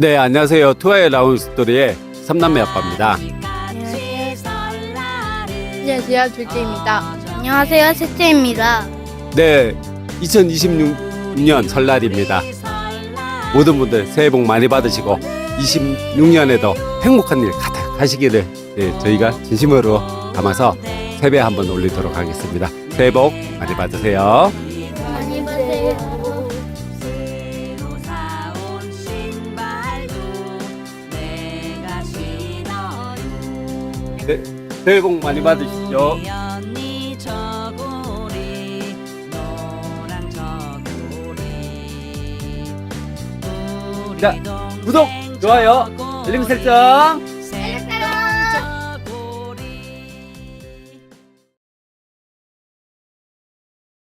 네, 안녕하세요. 투아의 라운 스토리의 삼남매 아빠입니다. 안녕하세요, 둘째입니다. 안녕하세요, 셋째입니다. 네, 2026년 설날입니다. 모든 분들 새해 복 많이 받으시고 26년에도 행복한 일 가득 하시기를 예, 저희가 진심으로 담아서 세배 한번 올리도록 하겠습니다. 새해 복 많이 받으세요. 많이 받으세요. 네, 새해 복 많이 받으십시오. 자, 구독, 좋아요, 알림 설정